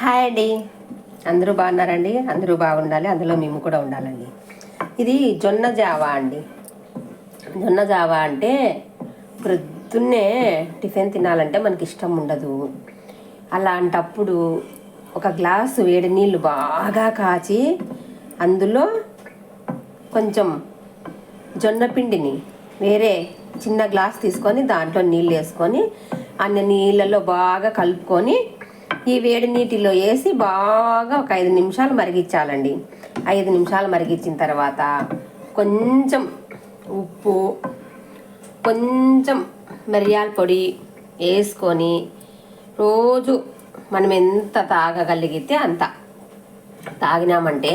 Hi అండి. అందరూ బాగున్నారండి? అందరూ బాగుండాలి. అందులో మేము కూడా ఉండాలండి. ఇది జొన్న జావా అండి. జొన్న జావా అంటే ప్రొద్దున్నే టిఫిన్ తినాలంటే మనకి ఇష్టం ఉండదు. అలాంటప్పుడు ఒక గ్లాసు వేడి నీళ్ళు బాగా కాచి అందులో కొంచెం జొన్న పిండిని వేరే చిన్న గ్లాస్ తీసుకొని దాంట్లో నీళ్ళు వేసుకొని అన్ని నీళ్ళలో బాగా కలుపుకొని ఈ వేడి నీటిలో వేసి బాగా ఒక ఐదు నిమిషాలు మరిగించాలండి. ఐదు నిమిషాలు మరిగించిన తర్వాత కొంచెం ఉప్పు కొంచెం మిరియాల పొడి వేసుకొని రోజు మనం ఎంత తాగగలిగితే అంత. తాగినామంటే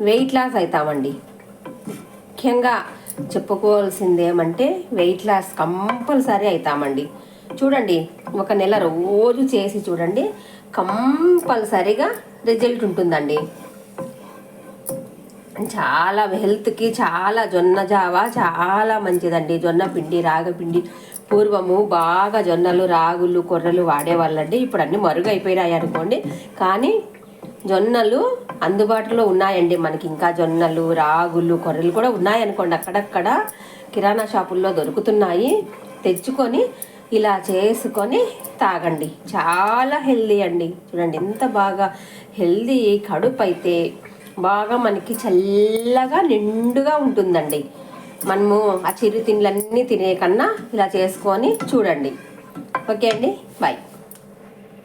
వెయిట్ లాస్ అవుతామండి ముఖ్యంగా చెప్పుకోవాల్సింది ఏమంటే వెయిట్ లాస్ కంపల్సరీ అవుతామండి చూడండి ఒక నెల రోజు చేసి చూడండి కంపల్సరీగా రిజల్ట్ ఉంటుందండి. చాలా హెల్త్కి చాలా జొన్న జావ చాలా మంచిదండి. జొన్న పిండి రాగపిండి పూర్వము బాగా జొన్నలు రాగులు కొర్రలు వాడేవాళ్ళండి ఇప్పుడు అన్నీ మరుగైపోయినాయి అనుకోండి. కానీ జొన్నలు అందుబాటులో ఉన్నాయండి మనకి. ఇంకా జొన్నలు రాగులు కొర్రలు కూడా ఉన్నాయనుకోండి. అక్కడక్కడ కిరాణా షాపుల్లో దొరుకుతున్నాయి. తెచ్చుకొని ఇలా చేసుకొని తాగండి. చాలా హెల్దీ అండి. చూడండి ఎంత బాగా హెల్దీ కడుపు అయితే బాగా మనకి చల్లగా నిండుగా ఉంటుందండి. మనము ఆ చిరుతిండ్లన్నీ తినే కన్నా ఇలా చేసుకొని చూడండి. ఓకే అండి. బాయ్